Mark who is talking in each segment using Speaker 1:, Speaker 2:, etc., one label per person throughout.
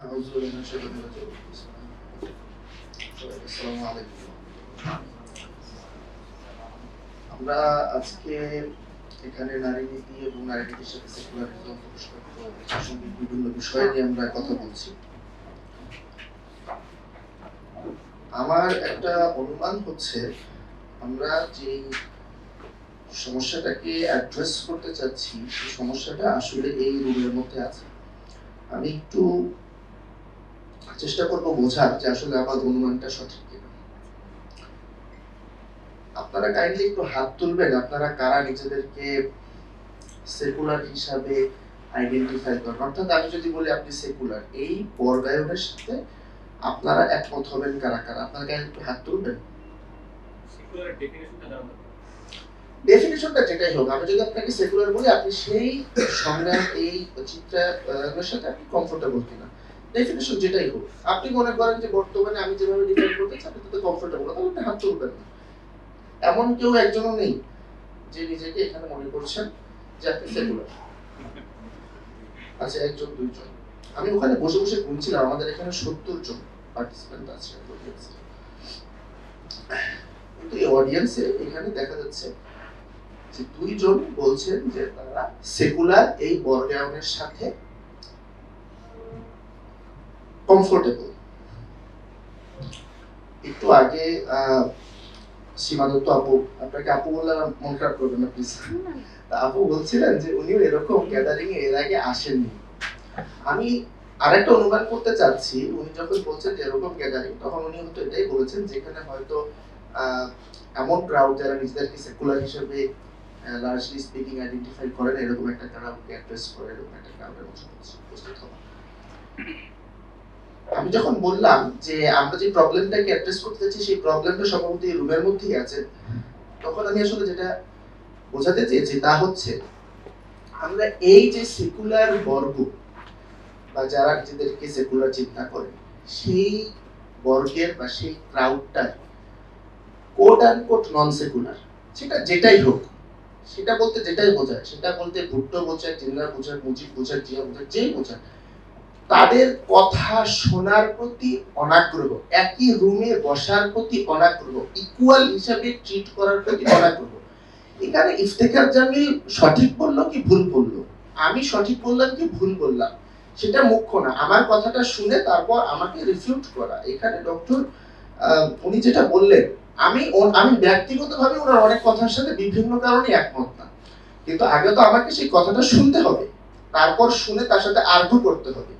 Speaker 1: أعوذ بالله من الشيطان الرجيم بسم الله السلام عليكم আমরা আজকে এখানে নারী নীতি এবং নারী নীতির সাথে সেকুলারিজম প্রাসঙ্গিক বিভিন্ন বিষয় নিয়ে আমরা কথা বলছি আমার একটা অনুমান হচ্ছে আমরা যে সমস্যাটাকে অ্যাড্রেস করতে চাচ্ছি সেই সমস্যাটা আসলে এই রুমের মধ্যে আছে আমি একটু চেষ্টা করব বোঝার যে আসলে আমার অনুমানটা সঠিক কিনা। আপনারা কাইন্ডলি একটু হাত তুলবেন আপনারা কারা নিজেদেরকে সেকুলার হিসাবে আইডেন্টিফাই করেন অর্থাৎ আমি যদি বলি আপনি সেকুলার এই বর্গায়নের সাথে আপনারা একমত হবেন কারা কারা? আপনারা কাইন্ডলি একটু হাত তুলবেন।
Speaker 2: ডেফিনেশনটা
Speaker 1: যেটাই হোক আমি যদি আপনাকে সেকুলার বলি আপনি সেই সংজ্ঞান এই চিত্রের সাথে আপনি কমফোর্টেবল কিনা। ডেফিনেশন যেটাই হোক, আপনি মনে করেন যে বর্তমানে আমি যেভাবে ডিফাইন করতে চাই, আপনি তাতে কমফোর্টেবল তাহলে আপনি হাত তুলবেন না। এমন কেউ একজনও নেই যে নিজেকে এখানে মনে করছেন যে আপনি সেকুলার আচ্ছা একজন, দুইজন। আমি ওখানে বসে বসে গুনছিলাম, আমাদের এখানে সত্তর জন পার্টিসিপেন্ট আছে কিন্তু এই অডিয়েন্সে এখানে দেখা যাচ্ছে যে দুইজন বলছেন যে তারা সেকুলার এই বর্গায়নের সাথে কমফোর্টেবল একটু আগে সীমা দত্ত আপু, আপনাকে আপু বললে মন খারাপ করবেন না প্লিজ আপু বলছিলেন যে উনিও এরকম গ্যাদারিং এর আগে আসেননি। আমি আরেকটা অনুমান করতে চাচ্ছি, উনি যখন বলছেন যে এরকম গ্যাদারিং তখন উনি হয়তো এটাই বলেছেন যেখানে হয়তো এমন ক্রাউড যারা নিজেদেরকে সেকুলার হিসেবে লার্জলি স্পিকিং আইডেন্টিফাই করেন, এরকম একটা ক্রাউডকে অ্যাড্রেস করে, এরকম একটা ক্রাউডের মধ্যে উপস্থিত হওয়া। আমি যখন বললাম যে আমরা যে প্রবলেমটাকে অ্যাড্রেস করতে চাচ্ছি, সেই প্রবলেমটা সম্ভবত এই রুমের মধ্যেই আছে, তখন আমি আসলে যেটা বোঝাতে চেয়েছি তা হচ্ছে, আমরা এই যে সেকুলার বর্গ, বা যারা নিজেদেরকে সেকুলার চিন্তা করে, সেই বর্গের বা সেই ক্রাউডটার quote and quote non secular সেটা যেটাই হোক, সেটা বলতে যেটাই বোঝায়, সেটা বলতে ভুট্টো বোঝায় জিন্নার বোঝায়, মুজিব বোঝায়, জিয়া বোঝায়, যেই বোঝায় তাদের কথা শোনার প্রতি অনাগ্রহ, একই রুমে বসার প্রতি অনাগ্রহ ইকুয়াল হিসাবে ট্রিট করার প্রতি অনাগ্রহ। এখানে ইফতেখার জামিল সঠিক বলল কি ভুল বলল? আমি সঠিক বললাম কি ভুল বললাম? সেটা মুখ্য না। আমার কথাটা শুনে তারপর আমাকে রিফিউট করা। এখানে ডক্টর উনি যেটা বললেন, আমি আমি ব্যক্তিগতভাবে ওনার অনেক কথার সাথে বিভিন্ন কারণে একমত না। কিন্তু আগে তো আমাকে সেই কথাটা শুনতে হবে। তারপর শুনে তার সাথে আর্গু করতে হবে।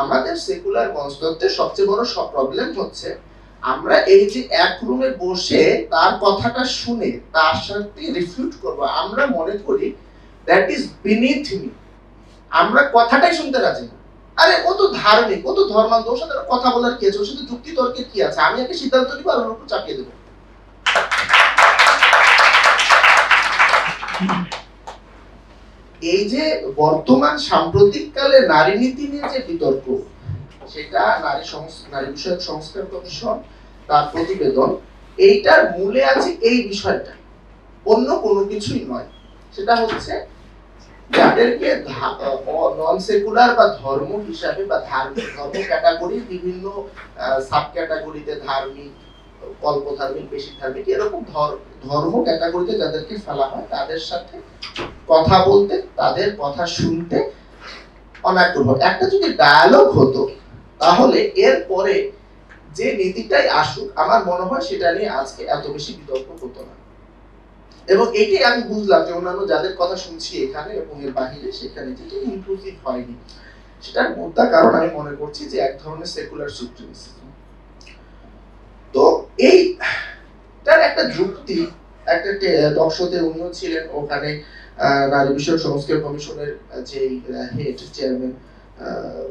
Speaker 1: আমাদের সেকুলার মনস্তত্ত্বের সবচেয়ে বড় সব প্রবলেম হচ্ছে, আমরা এই যে এক রুমে বসে তার কথাটা শুনে তার সাথে রিফিউট করব। আমরা মনে করি দ্যাট ইজ বিনিথ মি আমরা কথাটাই শুনতে রাজি না। আরে, ও তো ধার্মিক, ও তো ধর্মান্ত ওর সাথে কথা বলার কি আছে? ওর সাথে যুক্তি তর্কের কি আছে? আমি একটা সিদ্ধান্ত নিব আর ওর উপর চাপিয়ে দেবো। এই যে বর্তমান সাম্প্রতিক কালে নারী নীতি নিয়ে যে বিতর্ক, সেটা নারী নারী বিষয়ক সংস্কার কমিশন, তার প্রতিবেদন, এইটার মূলে আছে এই বিষয়টা। অন্য কোনো কিছুই নয়। সেটা হচ্ছে যাদেরকে নন সেকুলার বা ধর্ম হিসাবে বা ধার্মিক, ধর্ম ক্যাটাগরি বিভিন্ন সাব ক্যাটাগরিতে ধার্মিক অল্প ধার্মিক বেশি ধার্মিক এরকম ধর্ম ক্যাটাগরিতে যাদেরকে ফেলা হয়, তাদের সাথে কথা বলতে, তাদের কথা শুনতে অনাগ্রহ। একটা যদি ডায়ালগ হতো, তাহলে এর পরে যে নীতিটাই আসুক, আমার মনে হয় সেটা নিয়ে আজকে এত বেশি বিতর্ক হতো না। এবং এটাই আমি বুঝলাম যে অন্যান্য যাদের কথা শুনছি এখানে এবং এর বাহিরে, সেখানে যেটা ইনক্লুসিভ হয়নি। সেটার মোদ্দা কারণ আমি মনে করছি যে এক ধরনের সেকুলার সুপ্রিমিসিজম তো এই তার একটা যুক্তি একটা টকশোতে উনিও ছিলেন ওখানে নারী বিষয়ক সংস্কার কমিশনের যে হেড চেয়ারম্যান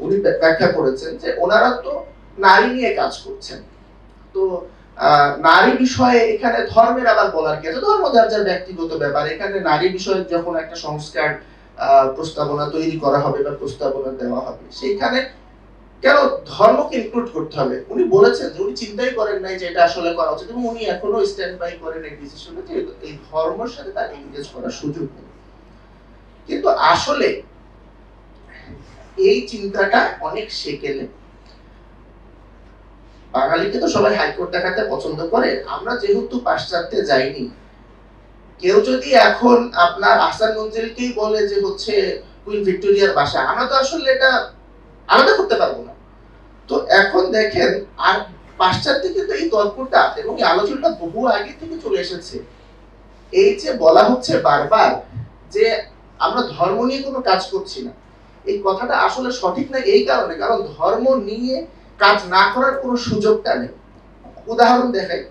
Speaker 1: উনি ব্যাখ্যা করেছেন যে ওনারা তো নারী নিয়ে কাজ করছেন। তো নারী বিষয়ে এখানে ধর্মের আবার বলার কি আছে? ধর্ম যার যার ব্যক্তিগত ব্যাপার। এখানে নারী বিষয়ে যখন একটা সংস্কার প্রস্তাবনা তৈরি করা হবে বা প্রস্তাবনা দেওয়া হবে, সেইখানে কেন ধর্মকে ইনক্লুড করতে হবে? উনি বলেছেন উনি চিন্তাই করেন নাই যে এটা আসলে করা উচিত এবং উনি এখনও স্ট্যান্ড বাই করেন এই ডিসিশনে যে এই ধর্মের সাথে তার এনগেজ করার সুযোগ নেই। কিন্তু আসলে এই চিন্তাটা অনেক সেকেলে। বাঙালিকে তো সবাই হাইকোর্ট দেখাতে পছন্দ করে। আমরা যেহেতু পাশ্চাত্যে যাইনি, কেউ যদি এখন আপনার আহসান মঞ্জিলকেই বলে যে হচ্ছে কুইন ভিক্টোরিয়ার বাসা, আমরা তো আসলে এটা আলাদা করতে পারব না। তো এখন দেখেন, আর পাশ্চাত্যে কিন্তু এই তর্কটা এবং এই আলোচনাটা বহু আগে থেকে চলে এসেছে, এই যে বলা হচ্ছে বারবার যে আমরা ধর্ম নিয়ে কোনো কাজ করছি না। এই কথাটা আসলে সঠিক না এই কারণে, কারণ ধর্ম নিয়ে কাজ না করার কোনো সুযোগটা নেই। উদাহরণ দেখাই,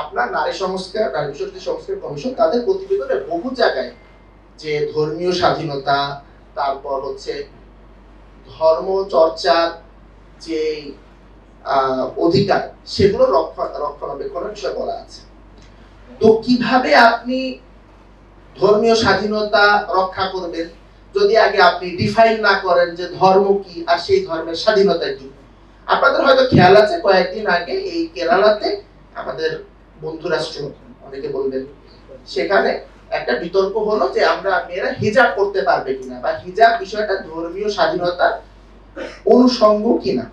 Speaker 1: আপনার নারী সংস্কার, নারী বিষয়টি সংস্কার কমিশন তাদের প্রতিবেদনে বহু জায়গায় যে ধর্মীয় স্বাধীনতা, তারপর হচ্ছে ধর্ম চর্চার যে অধিকার, সেগুলো রক্ষা, রক্ষণাবেক্ষণের বিষয় বলা আছে। তো কীভাবে আপনি ধর্মীয় স্বাধীনতা রক্ষা করবেন? যদি আগে আপনি ডিফাইন না করেন যে ধর্ম কি আর সেই ধর্মের স্বাধীনতা কি। আপনাদের হয়তো খেয়াল আছে, কয়েকদিন আগে এই কেরালাতে আমাদের বন্ধু রাষ্ট্র অনেকে বলবেন, সেখানে একটা বিতর্ক হলো যে আমরা মেয়েরা হিজাব করতে পারবে কিনা বা হিজাব বিষয়টা ধর্মীয় স্বাধীনতার অনুষঙ্গ কিনা?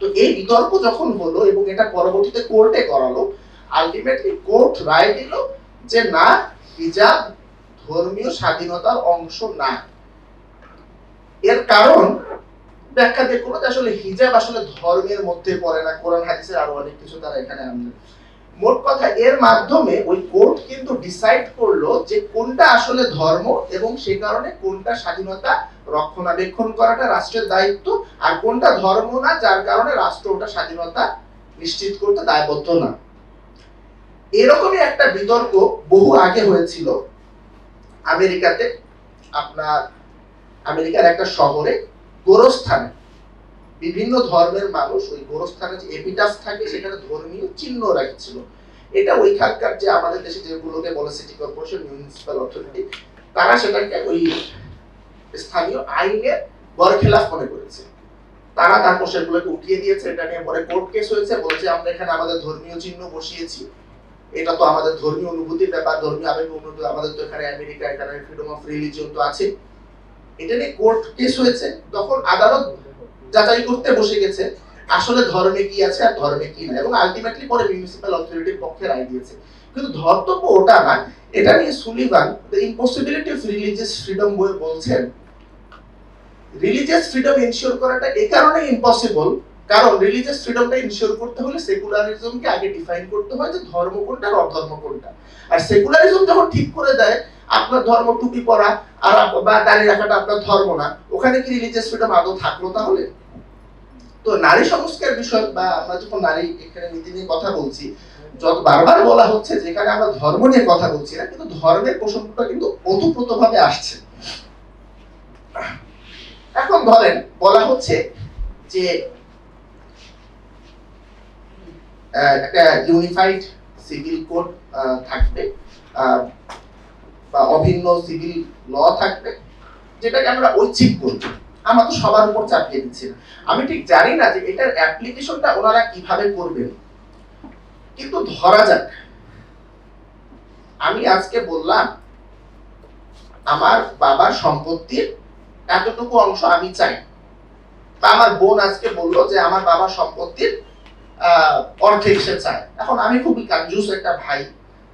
Speaker 1: তো এই বিতর্ক যখন হলো এবং এটা পরবর্তীতে কোর্টে করালো আলটিমেটলি কোর্ট রায় দিল যে না, হিজাব ধর্মীয় স্বাধীনতার অংশ না। এর কারণ ব্যাখ্যা দিয়ে যে আসলে হিজাব আসলে ধর্মের মধ্যে পড়ে না, কোরআন, হাদিসের আরও অনেক কিছু তারা এখানে আনলেন মোট কথা এর মাধ্যমে ওই কোর্ট কিন্তু ডিসাইড করল যে কোনটা আসলে ধর্ম এবং সে কারণে কোনটা স্বাধীনতা রক্ষণাবেক্ষণ করাটা রাষ্ট্রের দায়িত্ব, আর কোনটা ধর্ম না, যার কারণে রাষ্ট্র ওটা স্বাধীনতা নিশ্চিত করতে দায়বদ্ধ না। এরকমই একটা বিতর্ক বহু আগে হয়েছিল। আমেরিকাতে, আপনার আমেরিকার একটা শহরে, গোরস্থানে। বিভিন্ন ধর্মের মানুষ ওই গোরস্থানে যে এপিটাস থাকে, সেখানে ধর্মীয় চিহ্ন রাখছিল এটা ওইখানকার যে আমাদের দেশে যেগুলোকে বলে সিটি কর্পোরেশন মিউনিসিপাল অথরিটি তারা সেটাকে ওই স্থানীয় আইনের বরখেলাফ মনে করেছে। তারা তারপর সেগুলোকে উঠিয়ে দিয়েছে, এটা নিয়ে পরে কোর্ট কেস হয়েছে, বলেছে আমরা এখানে আমাদের ধর্মীয় চিহ্ন বসিয়েছি। এটা তো আমাদের ধর্মীয় অনুভূতির ব্যাপার, ধর্মীয় আবেগ অনুভূতি, আমাদের তো এখানে আমেরিকা, এখানে ফ্রিডম অফ রিলিজিয়ন তো আছে। এটা নিয়ে কোর্ট কেস হয়েছে, তখন আদালত যাচাই করতে বসে গেছে, আসলে ধর্মে কি আছে আর ধর্মে কি না, এবং আলটিমেটলি পরে মিউনিসিপ্যাল অথরিটির পক্ষে রায় দিয়েছে। কিন্তু ধর্তব্য ওটা না, এটা নিয়ে Sullivan the impossibility of religious freedom বই বলছেন রিলিজিয়াস ফ্রিডম এনশিওর করাটা এই কারণে ইম্পসিবল কারণ রিলিজিয়াস ফ্রিডমটা ইনশিওর করতে হলে সেকুলারিজমকে আগে ডিফাইন করতে হয় যে ধর্ম কোনটা আর অধর্ম কোনটা। আর সেকুলারিজম যখন ঠিক করে দেয়, আপনার ধর্ম টুপি পরা আর বা দাঁড়িয়ে রাখাটা আপনার ধর্ম না, ওখানে কি রিলিজিয়াস ফ্রিডম আদৌ থাকল তাহলে? তো নারী সংস্কার বিষয় বা আমরা যখন নারী এখানে নীতি নিয়ে কথা বলছি, যত বারবার বলা হচ্ছে যেখানে আমরা ধর্ম নিয়ে কথা বলছি না, কিন্তু ধর্মের প্রসঙ্গটা কিন্তু ওতপ্রোতভাবে আসছে। এখন ধরেন বলা হচ্ছে যে একটা ইউনিফাইড সিভিল কোড থাকবে বা অভিন্ন সিভিল ল থাকবে, যেটাকে আমরা ঐচ্ছিক করব আমরা তো সবার উপর চাপিয়ে দিচ্ছি না। আমি ঠিক জানি না যে এটার অ্যাপ্লিকেশনটা ওনারা কীভাবে করবেন। কিন্তু ধরা যাক। আমি আজকে বললাম, আমার বাবার সম্পত্তির এতটুকু অংশ আমি চাই। বা আমার বোন আজকে বলল যে আমার বাবা সম্পত্তির অর্ধেক সে চায়। এখন আমি খুবই কনজুস একটা ভাই।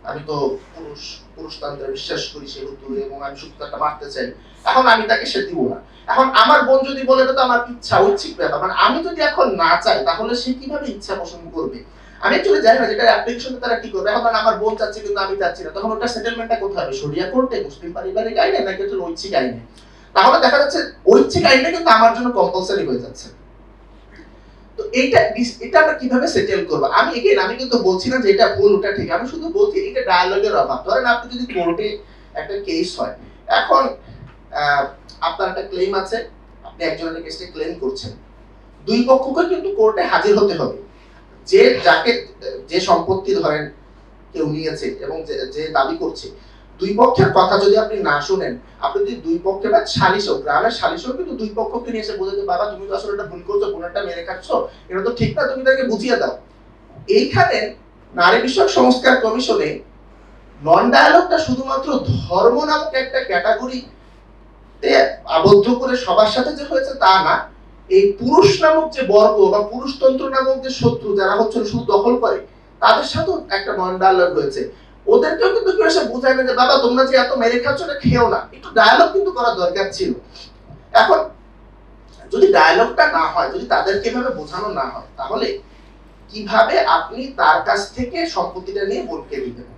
Speaker 1: আমি তো পুরুষ, পুরুষতন্ত্রে বিশ্বাস করি সেহেতু এবং আমি সূত্রটা মারতে চাই। এখন আমি তাকে সে দিব না। এখন আমার বোন যদি বলে তো আমার ইচ্ছা, ঐচ্ছিক ব্যাপার। মানে আমি যদি এখন না চাই, তাহলে সে কীভাবে ইচ্ছা পোষণ করবে? আমি অ্যাকচুয়ালি জানি না যেটা অ্যাপ্লিকেশন তারা কি করবে। এখন আমার বোন চাচ্ছে কিন্তু আমি চাচ্ছি না। তখন ওটা সেটেলমেন্টটা কোথায় হবে? সরিয়া কোর্টে মুসলিম পারিবারিক আইনে নাকি হচ্ছে ঐচ্ছিক আইনে? তাহলে দেখা যাচ্ছে ঐচ্ছিক আইনটা কিন্তু আমার জন্য কম্পালসারি হয়ে যাচ্ছে। তো এইটা এটা আমরা কীভাবে সেটেল করব? আমি এগেন আমি কিন্তু বলছি না যে এটা ভুল, ওটা ঠিক। আমি শুধু বলছি এটা ডায়ালগের অভাব। ধরেন আপনি যদি কোর্টে একটা কেস হয়, এখন আপনার একটা ক্লেম আছে, আপনি একজনের কেসটা ক্লেম করছেন। দুই পক্ষকে কিন্তু কোর্টে হাজির হতে হবে। যে যাকে, যে সম্পত্তি ধরেন কেউ নিয়েছে এবং যে দাবি করছে দুই পক্ষের কথা যদি আপনি না শুনেন, আপনি যদি দুই পক্ষে বা সালিশও গ্রামের সালিশও কিন্তু দুই পক্ষকে নিয়ে এসে যে, বাবা, তুমি তো আসলে এটা ভুল করছ বোনেরটা মেরে খাচ্ছ, এটা তো ঠিক না, তুমি তাকে বুঝিয়ে দাও। এইখানে নারী বিষয়ক সংস্কার কমিশনে নন ডায়ালগটা শুধুমাত্র ধর্ম নামক একটা ক্যাটাগরি আবদ্ধ করে সবার সাথে যে হয়েছে তা না, এই পুরুষ নামক যে বর্গ বা পুরুষতন্ত্র নামক যে শত্রু যারা হচ্ছে শুধু দখল করে, তাদের সাথেও একটা নন ডায়ালগ হয়েছে। ওদেরকেও কিন্তু কেউ এসে বোঝায় না যে, বাবা, তোমরা যে এত মেরে খাচ্ছ খেও না। একটু ডায়ালগ কিন্তু করা দরকার ছিল। এখন, যদি ডায়ালগটা না হয়, যদি তাদেরকে এভাবে বোঝানো না হয়, তাহলে কীভাবে আপনি তার কাছ থেকে সম্পত্তিটা নিয়ে দিবেন?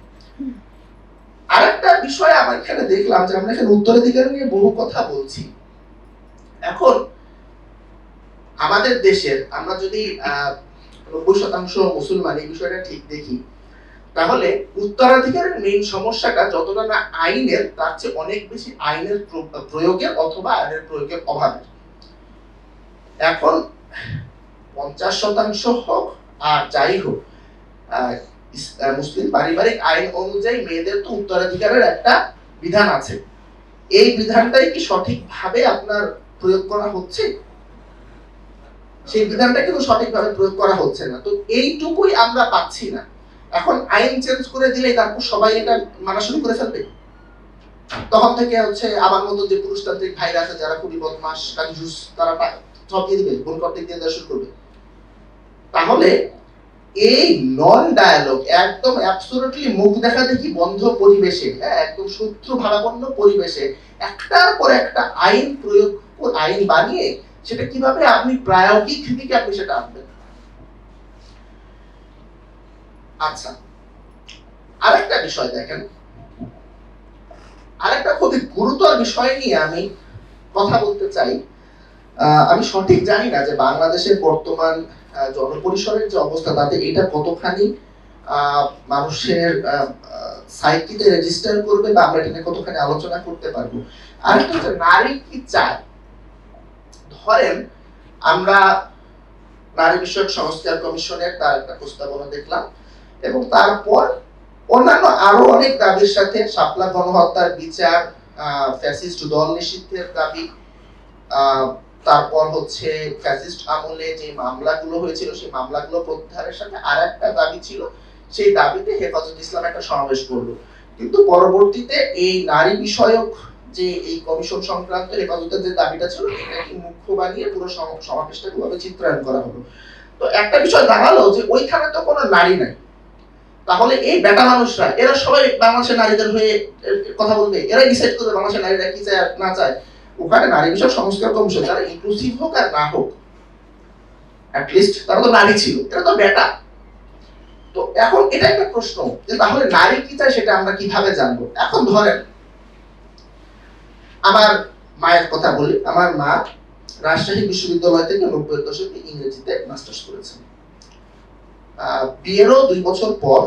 Speaker 1: আরেকটা বিষয় আমার এখানে দেখলাম যে, আমরা এখানে উত্তরাধিকার নিয়ে বহু কথা বলছি। এখন, আমাদের দেশের আমরা যদি নব্বই শতাংশ মুসলমান এই বিষয়টা ঠিক দেখি তাহলে উত্তরাধিকারের মেইন সমস্যাটা যতটা না আইনের, তার চেয়ে অনেক বেশি আইনের প্র- প্রয়োগের অথবা আইনের প্রয়োগের অভাবের এখন পঞ্চাশ শতাংশ হোক আর যাই হোক মুসলিম পারিবারিক আইন অনুযায়ী মেয়েদের তো উত্তরাধিকারের একটা বিধান আছে। এই বিধানটাই কি সঠিকভাবে আপনার প্রয়োগ করা হচ্ছে? সেই বিধানটা কিন্তু সঠিকভাবে প্রয়োগ করা হচ্ছে না। তো এইটুকুই আমরা পাচ্ছি না। এখন আইন চেঞ্জ করে দিলে তারপর সবাই এটা মানা শুরু করে ফেলবে? তখন থেকে হচ্ছে আমার মতো যে পুরুষতান্ত্রিক ভাইরা আছে, যারা কুড়ি বদমাস কাঞ্জুস তারা সব দিয়ে দিবে বোন কর্তৃক দিয়ে দেওয়া শুরু করবে। তাহলে এই নন ডায়ালগ একদম অ্যাবসোলুটলি মুখ দেখা দেখি বন্ধ পরিবেশে হ্যাঁ একদম শত্রু ভাবাপন্ন পরিবেশে, একটার পর একটা আইন প্রয়োগ, আইন বানিয়ে সেটা কীভাবে আপনি প্রায়োগিক দিকে আপনি সেটা আচ্ছা আরেকটা বিষয় দেখেন। আরেকটা খুবই গুরুতর বিষয় নিয়ে আমি কথা বলতে চাই। আমি সঠিক জানি না যে বাংলাদেশের বর্তমান জনপরিসরের যে অবস্থা, তাতে এটা কতখানি মানুষের সাইকিতে রেজিস্টার করবে বা আমরা এটা কতখানি আলোচনা করতে পারব। আরেকটা হচ্ছে নারী কি চায়? ধরেন, আমরা নারী বিষয়ক সংস্কার কমিশনের তার একটা প্রস্তাবনা দেখলাম। এবং তারপর অন্যান্য আরও অনেক দাবির সাথে শাপলা গণহত্যার বিচার ফ্যাসিস্ট দল নিষিদ্ধের দাবি তারপর হচ্ছে ফ্যাসিস্ট আমলে যে মামলাগুলো হয়েছিল, সেই মামলাগুলো প্রত্যাহারের সাথে আর একটা দাবি ছিল, সেই দাবিতে হেফাজত ইসলাম একটা সমাবেশ করল। কিন্তু পরবর্তীতে এই নারী বিষয়ক যে এই কমিশন সংক্রান্ত হেফাজতের যে দাবিটা ছিল এটাকে মুখ্য বানিয়ে পুরো সম- সমাবেশটাকে ভাবে চিত্রায়ন করা হলো। তো একটা বিষয় দাঁড়াল যে ওইখানে তো কোনো নারী নাই। তাহলে এই বেটা মানুষরা, এরা সবাই বাংলাদেশের নারীদের হয়ে কথা বলবে। এরাই ডিসাইড করবে বাংলাদেশের নারীরা কি চায় না চায়। ওখানে নারী বিষয়ক সংস্কার কমিশন তারা ইনক্লুসিভ হোক আর না হোক লিস্ট তারা তো নারী ছিল, এরা তো বেটা। তো এখন এটা একটা প্রশ্ন, যে তাহলে নারী কি চায় সেটা আমরা কীভাবে জানব? এখন ধরেন, আমার মায়ের কথা বলি, আমার মা রাজশাহী বিশ্ববিদ্যালয় থেকে নব্বই দশকে ইংরেজিতে মাস্টার্স করেছেন। বিয়েরও দুই বছর পর,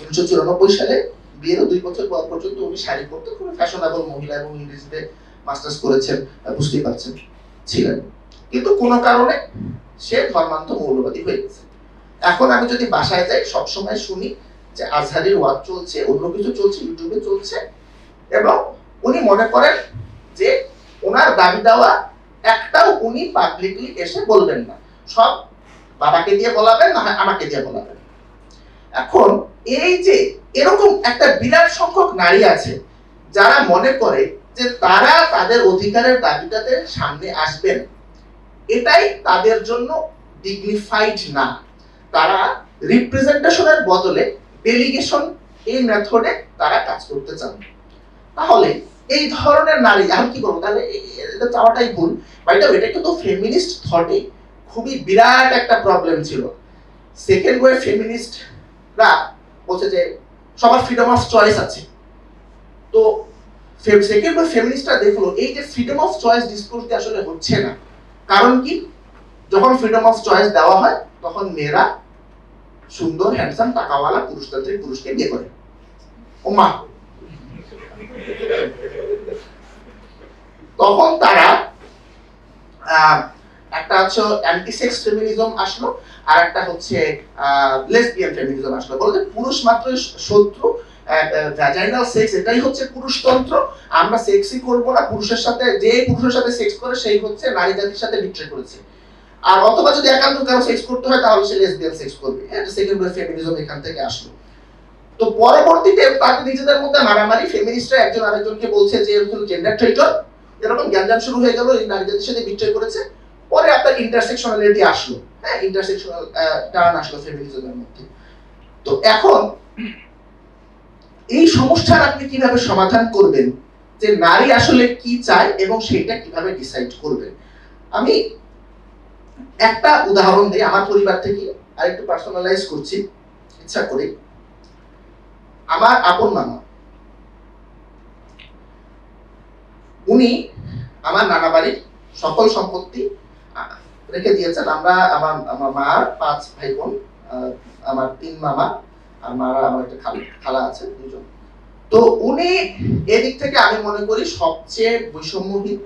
Speaker 1: উনিশশো চুরানব্বই সালে বিয়েরও দুই বছর পর পর্যন্ত উনি শাড়ি পরতে খুবই ফ্যাশনেবল মহিলা এবং ইংরেজিতে মাস্টার্স করেছেন বুঝতেই পারছেন, ছিলেন। কিন্তু কোনো কারণে সে ধর্মান্ত মৌলবাদী হয়ে গেছে। এখন আমি যদি বাসায় যাই, সবসময় শুনি যে আজহারির ওয়াজ চলছে, অন্য কিছু চলছে, ইউটিউবে চলছে, এবং উনি মনে করেন যে ওনার দাবি দেওয়া একটাও উনি পাবলিকলি এসে বলবেন না। সব বাবাকে দিয়ে বলাবেন, না হয় আমাকে দিয়ে বলাবেন। এখন এই যে এরকম একটা বিরাট সংখ্যক নারী আছে, যারা মনে করে যে তারা তাদের অধিকারের দাবিটাতে সামনে আসবেন, এটাই তাদের জন্য ডিগনিফাইড না। তারা রিপ্রেজেন্টেশনের বদলে ডেলিগেশন এই মেথডে তারা কাজ করতে চান। তাহলে এই ধরনের নারী, আমি কি করব তাহলে এটা চাওয়াটাই ভুল বাইটা এটা এটা কিন্তু ফেমিনিস্ট থটে খুবই বিরাট একটা প্রবলেম ছিল। সেকেন্ড ওয়ে ফেমিনিস্টরা বলছে যে, সবার ফ্রিডম অফ চয়েস আছে। তো সেকেন্ড ওয়ে ফেমিনিস্টরা দেখল, এই যে ফ্রিডম অফ চয়েস ডিসকোর্সটি আসলে হচ্ছে না। কারণ কি? যখন ফ্রিডম অফ চয়েস দেওয়া হয়, তখন মেয়েরা সুন্দর হ্যান্ডসাম টাকাওয়ালা পুরুষতান্ত্রিক পুরুষকে বিয়ে করে। ও মা। তখন তারা একটা হচ্ছে অ্যান্টি সেক্স ফেমিনিজম আসলো, আর একটা হচ্ছে লেসবিয়ান ফেমিনিজম আসলো। বলতে পুরুষ মাত্র শত্রু ভ্যাজাইনাল সেক্স এটাই হচ্ছে পুরুষতন্ত্র। আমরা সেক্সই করব না, পুরুষের সাথে, যে পুরুষের সাথে সেক্স করে, সেই হচ্ছে নারী জাতির সাথে বিট্রে করেছে। আর অথবা যদি একান্ত কারও সেক্স করতে হয়, তাহলে সে লেসবিয়ান সেক্স করবে। সেকেন্ড ওয়ে ফেমিনিজম এখান থেকে আসলো। তো পরবর্তীতে তাদের নিজেদের মধ্যে মারামারি ফেমিনিস্টরা একজন আরেকজনকে বলছে যে, এরকম জেন্ডার ট্রেটর এরকম গ্যাঞ্জাম শুরু হয়ে গেল, এই নারী জাতির সাথে বিট্রয় করেছে। পরে আপনার ইন্টারসেকশনালিটি আসলো। হ্যাঁ ইন্টারসেকশনাল টার্ন আসলো ফেমিনিজমের মধ্যে। তো এখন এই সমস্যার আপনি কীভাবে সমাধান করবেন? যে নারী আসলে কি চায় এবং সেটা কীভাবে ডিসাইড করবেন? আমি একটা উদাহরণ দিই আমার পরিবার থেকে আরেকটু পার্সোনালাইজ করছি, ইচ্ছা করে। আমার আপন মামা। উনি আমার নানা বাড়ির সকল সম্পত্তি রেখে দিয়েছেন। আমরা আমার আমার মার পাঁচ ভাই বোন আমার তিন মামা আর মারা আমার একটা খালা খালা আছে, দুজন। তো উনি এদিক থেকে আমি মনে করি সবচেয়ে বৈষম্যহীন।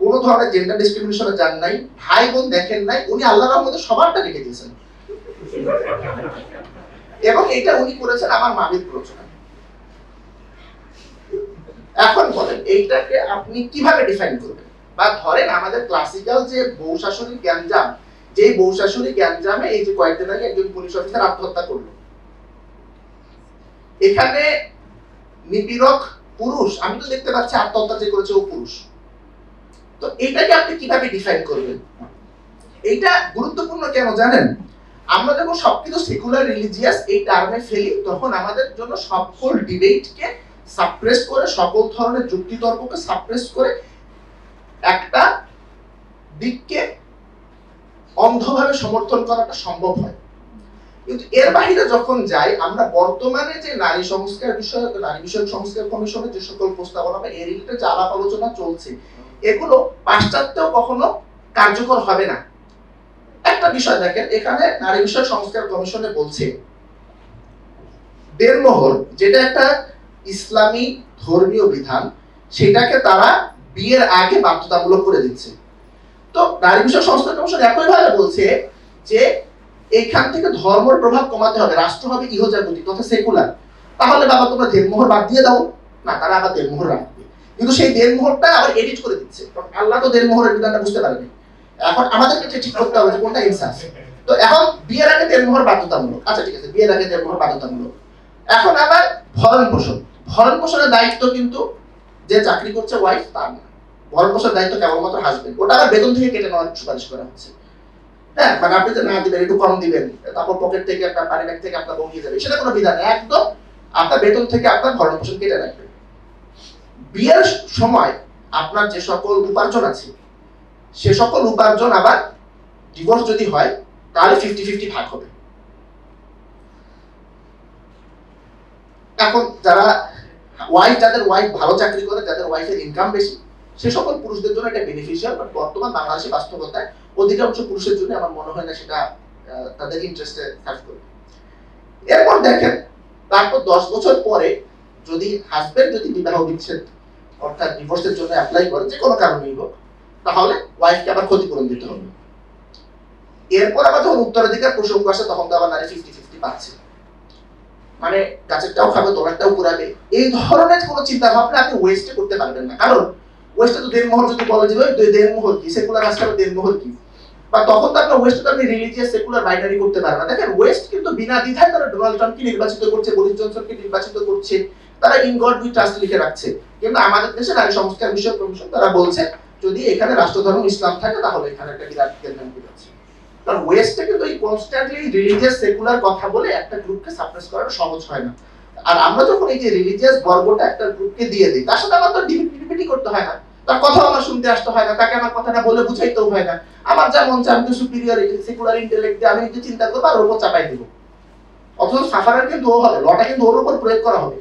Speaker 1: কোনো ধরনের জেন্ডার ডিসক্রিমিনেশনে যান নাই ভাই বোন দেখেন নাই, উনি আল্লাহর রহমতে সবারটা রেখে দিয়েছেন। এবং এটা উনি করেছেন আমার মামির প্ররোচনা এখন বলেন, এইটাকে আপনি কীভাবে ডিফাইন করবেন? বা ধরেন আমাদের ক্লাসিক্যাল যে বউ শাশুড়ি জ্ঞানজাম যে বউ শাশুড়ি জ্ঞানজামে এই যে কয়েকদিন আগে একজন পুলিশ অফিসার আত্মহত্যা করল। এখানে নিপীড়ক পুরুষ, আমি তো দেখতে পাচ্ছি আত্মহত্যা যে করেছে ও পুরুষ। তো এইটাকে আপনি কীভাবে ডিফাইন করবেন? এইটা গুরুত্বপূর্ণ কেন জানেন? আমরা যখন সবকিছু সেকুলার রিলিজিয়াস এই টার্মে ফেলি, তখন আমাদের জন্য সকল ডিবেটকে সাপ্রেস করে, সকল ধরনের যুক্তি তর্ককে সাপ্রেস করে একটা দিককে অন্ধভাবে সমর্থন করাটা সম্ভব হয়। কিন্তু এর বাইরে যখন যাই, আমরা বর্তমানে যে নারী সংস্কার বিষয়ক নারী বিষয়ক সংস্কার কমিশনের যে সকল প্রস্তাবনা বা এর যে আলাপ আলোচনা চলছে, এগুলো পাশ্চাত্যেও কখনো কার্যকর হবে না। একটা বিষয় দেখেন, এখানে নারী বিষয়ক সংস্কার কমিশনে বলছে দেড়মোহর যেটা একটা ইসলামী ধর্মীয় বিধান, সেটাকে তারা বিয়ের আগে বাধ্যতামূলক করে দিচ্ছে। তো নারী বিষয়ক সংস্কার কমিশন একইভাবে বলছে যে এখান থেকে ধর্মের প্রভাব কমাতে হবে, রাষ্ট্র হবে ইহজাগতিক তথা সেকুলার। তাহলে বাবা তোমরা দেড়মোহর বাদ দিয়ে দাও। না, তারা আবার দেড়মোহর রাখবে কিন্তু সেই দেড়মোহরটা আবার এডিট করে দিচ্ছে। আল্লাহ তো দেড়মোহরের বিধানটা বুঝতে পারেনি। এখন আমাদেরকে ঠিক করতে হবে যে কোনটা ইনসাফ তো এখন বিয়ের আগে দেড়মোহর বাধ্যতামূলক। আচ্ছা ঠিক আছে, বিয়ের আগে দেড়মোহর বাধ্যতামূলক। এখন আবার ভরণ পোষণ। ভরণ পোষণের দায়িত্ব কিন্তু যে চাকরি করছে ওয়াইফ তার না। ভরণ পোষণের দায়িত্ব কেবলমাত্র হাজবেন্ড ওটা আবার বেতন থেকে কেটে নেওয়ার সুপারিশ করা হচ্ছে। হ্যাঁ মানে আপনি যে না দিবেন, একটু কম দিবেন। তারপর পকেট থেকে আপনার পানি ব্যাগ থেকে আপনার বউ নিয়ে যাবে। সেটা কোনো বিধান একদম আপনার বেতন থেকে আপনার ভরণ পোষণ কেটে রাখবেন বিয়ের সময় আপনার যে সকল উপার্জন আছে, সে সকল উপার্জন আবার ডিভোর্স যদি হয়, তাহলে ফিফটি ফিফটি ভাগ হবে। এখন যারা ওয়াইফ যাদের ওয়াইফ ভালো চাকরি করে, যাদের ওয়াইফের ইনকাম বেশি, সে সকল পুরুষদের জন্য এটা বেনিফিশিয়াল বাট বর্তমান বাংলাদেশে বাস্তবতায় অধিকাংশ পুরুষের জন্য আমার মনে হয় না সেটা তাদের ইন্টারেস্টে কাজ করবে। এরপর দেখেন, তারপর দশ বছর পরে যদি হাজবেন্ড যদি বিবাহ বিচ্ছেদ, অর্থাৎ ডিভোর্সের জন্য অ্যাপ্লাই করে, যে কোনো কারণেই হোক, তাহলে ওয়াইফকে আবার ক্ষতিপূরণ দিতে হবে। এরপর আবার যখন উত্তরাধিকার প্রসঙ্গ আসে, তখন তো আবার নারী ফিফটি ফিফটি পাচ্ছে। মানে গাছেরটাও খাবে তোমারটাও পুরাবে। এই ধরনের কোনো চিন্তা ভাবনা আপনি ওয়েস্টে করতে পারবেন না। কারণ ওয়েস্টে তো দেড়মোহর যদি বলে যে, ওই দুই দেড়মোহর কি? সেকুলার রাষ্ট্র দেড়মোহর কি? বা তখন তো আপনার ওয়েস্টে আপনি রিলিজিয়াস সেকুলার বাইনারি করতে পারবেন দেখেন ওয়েস্ট কিন্তু বিনা দ্বিধায় তারা ডোনাল্ড ট্রাম্পকে নির্বাচিত করছে বরিস জনসনকে নির্বাচিত করছে, তারা ইন গড উই ট্রাস্ট লিখে রাখছে। কিন্তু আমাদের দেশে নারী সংস্কার বিষয়ক কমিশন তারা বলছে, যদি এখানে রাষ্ট্রধর্ম ইসলাম থাকে, তাহলে এখানে একটা বিরাট কেন্দ্র আছে। কারণ ওয়েস্টে কিন্তু এই কনস্ট্যান্টলি রিলিজিয়াস সেকুলার কথা বলে একটা গ্রুপকে সাপ্রেস করাটা সহজ হয় না। আর আমরা যখন এই যে রিলিজিয়াস বর্গটা একটা গ্রুপকে দিয়ে দিই, তার সাথে আমার তো ডিবেটি করতে হয় না। তার কথাও আমার শুনতে আসতে হয় না, তাকে আমার কথাটা বলে বুঝাইতেও হয় না। আমার যা মন চায় আমি তো সেকুলার ইন্টেলেক্ট দিয়ে আমি যদি চিন্তা করব, আর ওর উপর চাপাই দেবো। অথচ সাফারের কিন্তু ও হবে লটা কিন্তু ওর উপর প্রয়োগ করা হবে।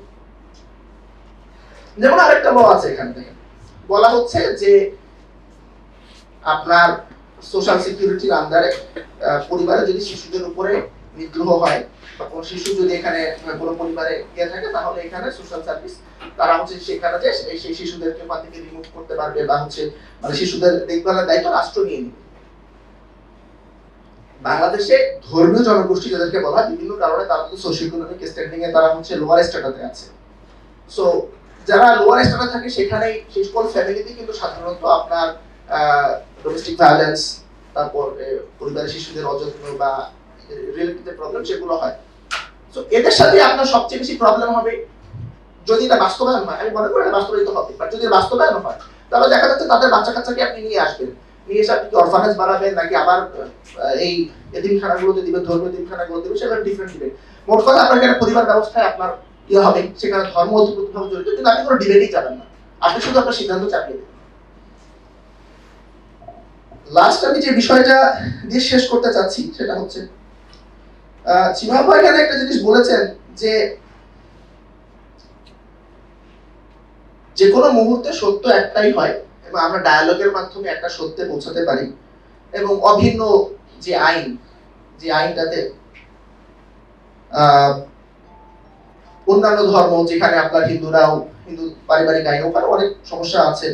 Speaker 1: যেমন আরেকটা ল আছে এখান থেকে। বলা হচ্ছে যে আপনার সোশ্যাল সিকিউরিটির আন্ডারে পরিবারে যদি শিশুদের উপরে নিগ্রহ হয় বা কোনো শিশু যদি এখানে কোনো পরিবারে গিয়ে থাকে, তাহলে এখানে সোশ্যাল সার্ভিস তারা হচ্ছে সেখানে যে সেই শিশুদেরকে ওখান থেকে রিমুভ করতে পারবে বা হচ্ছে মানে শিশুদের দেখভালের দায়িত্ব রাষ্ট্র নিয়ে নেবে। বাংলাদেশে ধর্মীয় জনগোষ্ঠী যাদেরকে বলা বিভিন্ন কারণে তারা কিন্তু সোশ্যাল ইকোনমিক স্ট্যান্ডিং এ তারা হচ্ছে লোয়ার স্ট্যাটাসে আছে। সো যারা লোয়ার স্ট্যাটাস থাকে, সেখানেই সেই সকল ফ্যামিলিতে কিন্তু সাধারণত আপনার ডোমেস্টিক ভায়োলেন্স তারপর পরিবারের শিশুদের অযত্ন বা রিলেটিভ প্রবলেম সেগুলো হয়। সো এদের সাথে আপনার সবচেয়ে বেশি প্রবলেম হবে যদি এটা বাস্তবায়ন হয়। আমি মনে করি এটা বাস্তবায়িত হবে বাট যদি বাস্তবায়ন হয়, তাহলে দেখা যাচ্ছে তাদের বাচ্চা কাচ্চাকে আপনি নিয়ে আসবেন। নিয়ে এসে আপনি কি অরফানেজ বানাবেন, নাকি আবার এই এতিমখানাগুলোতে দিবেন, ধর্মীয় এতিমখানাগুলো দিবেন সেটা ডিফারেন্ট দিবেন। মোট কথা আপনার এখানে পরিবার ব্যবস্থায় আপনার ইয়ে হবে, সেখানে ধর্ম অতিপ্রতভাবে জড়িত, কিন্তু আপনি কোনো ডিবেটই যাবেন না। আপনি শুধু আপনার সিদ্ধান্ত চাপিয়ে দেবেন লাস্ট আমি যে বিষয়টা দিয়ে শেষ করতে চাচ্ছি, সেটা হচ্ছে চিমাপা একটা জিনিস বলেছেন যে যে কোনো মুহূর্তে সত্য একটাই হয়, এবং আমরা ডায়ালগের মাধ্যমে একটা সত্যে পৌঁছাতে পারি, এবং অভিন্ন যে আইন, যে আইনটাতে অন্যান্য ধর্ম যেখানে আপনার হিন্দুরাও, হিন্দু পারিবারিক আইন ওখানে অনেক সমস্যা আছে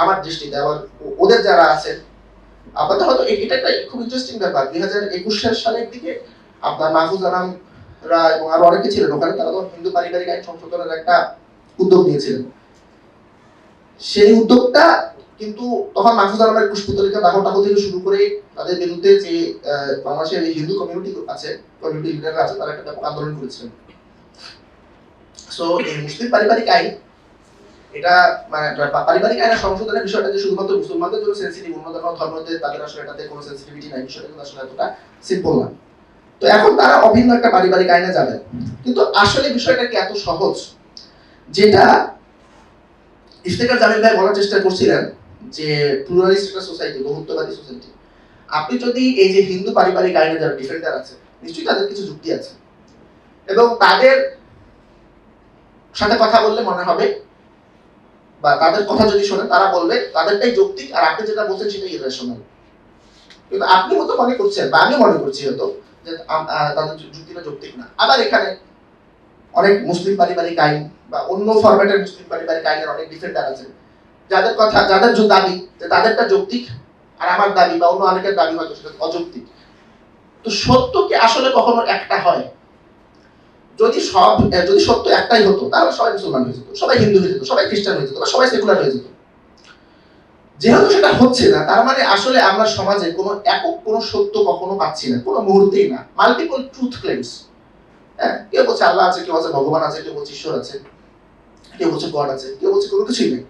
Speaker 1: আমার দৃষ্টিতে, আবার ওদের যারা আছে আপাতত হয়তো এটা একটা খুব ইন্টারেস্টিং ব্যাপার। দুই হাজার একুশ সালের দিকে আপনার মাহফুজ আনামরা এবং আরও অনেকে ছিলেন। ওখানে তারা তো হিন্দু পারিবারিক আইন সংশোধনের একটা উদ্যোগ নিয়েছিলেন। সেই উদ্যোগটা কিন্তু তখন মাহফুজ আলমের পুষ্পতলিকা দাহ টাহ থেকে শুরু করে তাদের বিরুদ্ধে যে বাংলাদেশের হিন্দু কমিউনিটি আছে কমিউনিটি লিডাররা আছে, তারা একটা ব্যাপক আন্দোলন করেছিলেন। সো এই মুসলিম পারিবারিক আইন এটা মানে পারিবারিক আইনের সংশোধনের বিষয়টা যে শুধুমাত্র মুসলমানদের জন্য সেন্সিটিভ ধর্ম ধর্মতে তাদের আসলে এটাতে কোনো সেন্সিটিভিটি নাই, বিষয়টা কিন্তু আসলে এতটা সিম্পল না। তো এখন তারা অভিন্ন একটা পারিবারিক আইনে কিন্তু আসলে বিষয়টা কি এত সহজ? যেটা ইফতেখার জামিল ভাই বলার চেষ্টা করছিলেন যে প্লুরালিস্ট একটা সোসাইটি বহুত্ববাদী সোসাইটি আপনি যদি এই যে হিন্দু পারিবারিক আইনে যারা ডিফেন্ডার আছে, নিশ্চয়ই তাদের কিছু যুক্তি আছে। এবং তাদের সাথে কথা বললে মনে হবে বা তাদের কথা যদি শোনেন, তারা বলবে, তাদেরটাই যৌক্তিক আর আপনি যেটা বলছেন সেটাই ইরেশনাল কিন্তু আপনি মতো মনে করছেন, বা আমি মনে করছি হয়তো, যে তাদের যুক্তিটা যৌক্তিক না। আবার এখানে অনেক মুসলিম পারিবারিক আইন বা অন্য ফরম্যাটের মুসলিম পারিবারিক আইনের অনেক ডিফেন্ডার আছে। যাদের কথা, যাদের যে দাবি, যে তাদেরটা যৌক্তিক আর আমার দাবি বা অন্য অনেকের দাবি হয়তো সেটা অযৌক্তিক। তো সত্য কি আসলে কখনো একটা হয়? যদি সব যদি সত্য একটাই হতো, তাহলে সবাই মুসলমান হয়ে যেত, সবাই হিন্দু হয়ে যেত, সবাই খ্রিস্টান হয়ে যেত বা সবাই সেকুলার হয়ে যেত। যেহেতু সেটা হচ্ছে না, তার মানে আসলে আমরা সমাজে কোনো একক, কোনো সত্য কখনো পাচ্ছি না, কোনো মুহূর্তেই না। মাল্টিপল ট্রুথ ক্লেমস হ্যাঁ কেউ বলছে আল্লাহ আছে, কেউ বলছে ভগবান আছে, কেউ বলছে ঈশ্বর আছে, কেউ বলছে গড আছে, কেউ বলছে কোনো কিছুই নেই।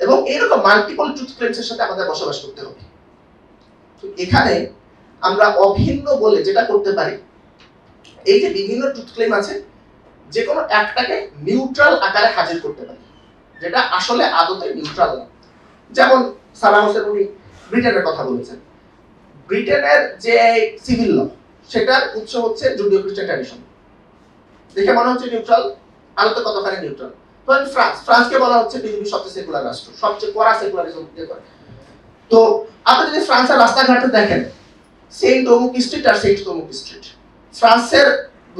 Speaker 1: এবং এরকম মাল্টিপল ট্রুথ ক্লেমসের সাথে আমাদের বসবাস করতে হবে। এখানে আমরা অভিন্ন বলে যেটা করতে পারি এই যে বিভিন্ন ট্রুথ ক্লেম আছে যে কোনো একটাকে নিউট্রাল আকারে হাজির করতে পারি, যেটা আসলে আদতে নিউট্রাল না যেমন সালাম হোসেন উনি ব্রিটেনের কথা বলেছেন। ব্রিটেনের যে সিভিল ল সেটার উৎস হচ্ছে জুডিও খ্রিস্টান ট্র্যাডিশন। দেখে মনে হচ্ছে নিউট্রাল আলোতে কতখানি নিউট্রাল ধরেন ফ্রান্স, ফ্রান্সকে বলা হচ্ছে পৃথিবীর সবচেয়ে সেকুলার রাষ্ট্র, সবচেয়ে কড়া সেকুলারিজম দিয়ে করে। তো আপনি যদি ফ্রান্সের রাস্তাঘাটে দেখেন, সেন্ট অমুক স্ট্রিট আর সেন্ট তমুক স্ট্রিট ফ্রান্সের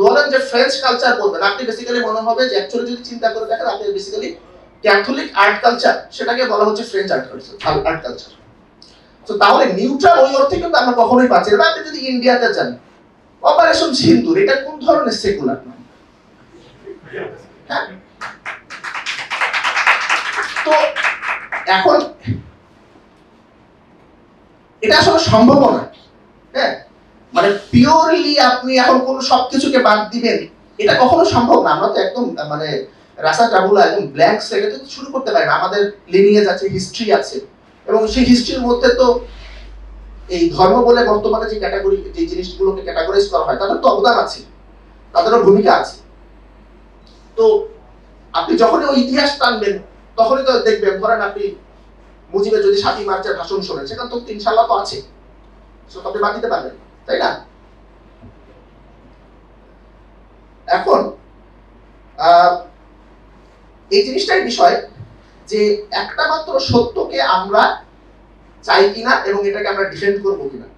Speaker 1: বলেন যে ফ্রেঞ্চ কালচার বলবেন, আপনি বেসিক্যালি মনে হবে যে অ্যাকচুয়ালি যদি চিন্তা করে দেখেন, আপনি বেসিক্যালি ক্যাথলিক আর্ট কালচার সেটাকে বলা হচ্ছে French art culture art culture তো তাহলে নিউট্রাল ওই অর্থে কিন্তু আমরা কখনোই পাচ্ছি না। আপনি যদি ইন্ডিয়াতে যান অপারেশন সিন্দুর, এটা কোন ধরনের সেকুলার নাম হ্যাঁ? তো এখন এটা আসলে সম্ভব না হ্যাঁ? মানে পিওরলি আপনি এখন কোন সবকিছুকে বাদ দিবেন, এটা কখনো সম্ভব না। আমরা তো একদম মানে রাসা টাবুলা একদম ব্ল্যাঙ্ক স্লেটে তো শুরু করতে পারি না। আমাদের লিনিয়েজ আছে হিস্ট্রি আছে। এবং সেই হিস্ট্রির মধ্যে তো এই ধর্ম বলে বর্তমানে যে ক্যাটাগরি যে জিনিসগুলোকে ক্যাটাগরাইজ করা হয়, তাদের তো অবদান আছে। তাদেরও ভূমিকা আছে। তো আপনি যখনই ওই ইতিহাস টানবেন, তখনই তো দেখবেন, ধরেন আপনি মুজিবের যদি সাতই মার্চের ভাষণ শোনেন, সেখানে তো ইনশাল্লাহ তো আছে। সো তো আপনি বাদ দিতে পারবেন। তাই না? এখন এই জিনিসটাই বিষয় যে একটা মাত্র সত্যকে আমরা চাই কিনা এবং এটাকে আমরা ডিফেন্ড করব কিনা,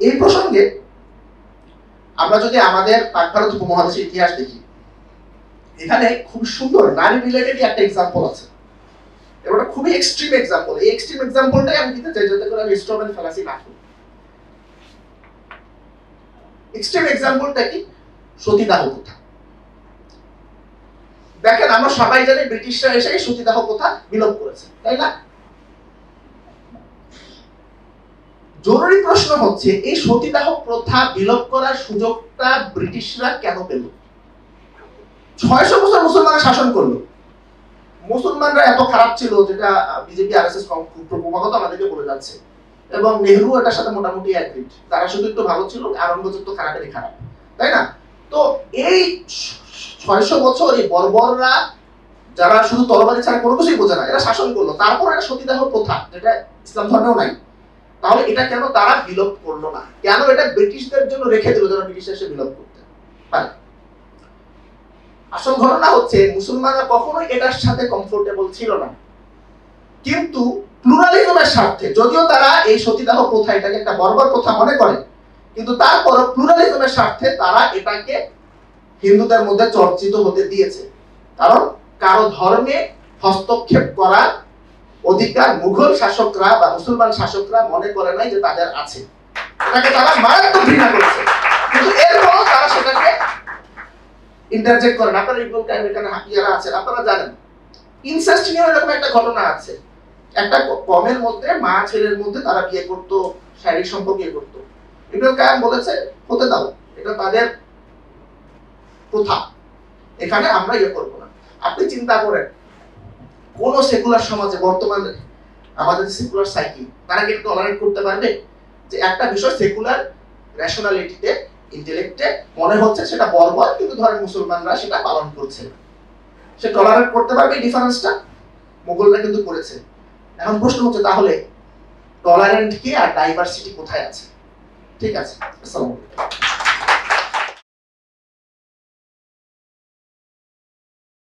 Speaker 1: এই প্রসঙ্গে আমরা যদি আমাদের পাক ভারত উপমহাদেশের ইতিহাস দেখি, এখানে খুব সুন্দর নারী রিলেটেড একটা এক্সাম্পল আছে। এবং খুবই এক্সট্রিম এক্সাম্পল এই এক্সট্রিম এক্সাম্পলটাই আমি দিতে চাই, যাতে করে আমি স্ট্রবেন ফেলাসি না করি। এক্সট্রিম এক্সাম্পলটা কি? সতীদাহ প্রথা। দেখেন, আমরা সবাই জানি ব্রিটিশরা এসে সতীদাহ প্রথা বিলোপ করেছে, তাই না? জরুরি প্রশ্ন হচ্ছে, এই সতীদাহ প্রথা বিলোপ করার সুযোগটা ব্রিটিশরা কেন পেল? ছয়শো বছর মুসলমানরা শাসন করল। মুসলমানরা এত খারাপ ছিল, যেটা বিজেপি আর এস এস আমাদেরকে বলে যাচ্ছে। এবং নেহরু এটার সাথে মোটামুটি অ্যাগ্রিড তারা শুধু একটু ভালো ছিল আরম্ভযুক্ত খারাপেরই খারাপ, তাই না? তো এই ছয়শো বছর এই বর্বররা যারা শুধু তরবারি ছাড়া কোনো কিছুই বোঝে না, এরা শাসন করল। তারপর একটা সতীদাহ প্রথা, যেটা ইসলাম ধর্মেও নাই। তাহলে এটা কেন তারা বিলোপ করল না? কেন এটা ব্রিটিশদের জন্য রেখে দিল যারা ব্রিটিশ এসে বিলোপ করতে? পারে আসল ঘটনা হচ্ছে, মুসলমানরা কখনোই এটার সাথে কমফোর্টেবল ছিল না। কিন্তু প্লুরালিজমের স্বার্থে, যদিও তারা এই সতীদাহ প্রথা এটাকে একটা বর্বর প্রথা মনে করে, কিন্তু তারপরও প্লুরালিজমের স্বার্থে তারা এটাকে হিন্দুদের মধ্যে চর্চিত হতে দিয়েছে। কারণ কারও ধর্মে হস্তক্ষেপ করার অধিকার মুঘল শাসকরা বা মুসলমান শাসকরা মনে করে নাই যে তাদের আছে। এটাকে তারা মারাত্মক ঘৃণা করেছে। কিন্তু তারা সেটাকে ইন্টারজেক্ট করেন আপনারা ইবনুল কাইম এখানে হাকিয়ারা আছেন, আপনারা জানেন। ইনসেস্ট নিয়ে এরকম একটা ঘটনা আছে। একটা কমের মধ্যে মা ছেলের মধ্যে তারা বিয়ে করতো, শারীরিক সম্পর্ক বিয়ে করতো। ইবনুল কাইম বলেছে, হতে দাও, এটা তাদের প্রথা। এখানে আমরা ইয়ে করব না। আপনি চিন্তা করেন, কোন সেকুলার সমাজে বর্তমানে, আমাদের সেকুলার সাইকি তারা কি টলারেট করতে পারবে? যে একটা বিষয় সেকুলার রেশনালিটিতে ইন্টেলেক্টে মনে হচ্ছে সেটা বর্বর, কিন্তু ধরেন মুসলমানরা সেটা পালন করছে। সে টলারেট করতে পারবে ডিফারেন্সটা মুঘলরা কিন্তু করেছে। এখন প্রশ্ন হচ্ছে তাহলে টলারেন্ট কি আর ডাইভার্সিটি কোথায় আছে? ঠিক আছে আসসালামু আলাইকুম।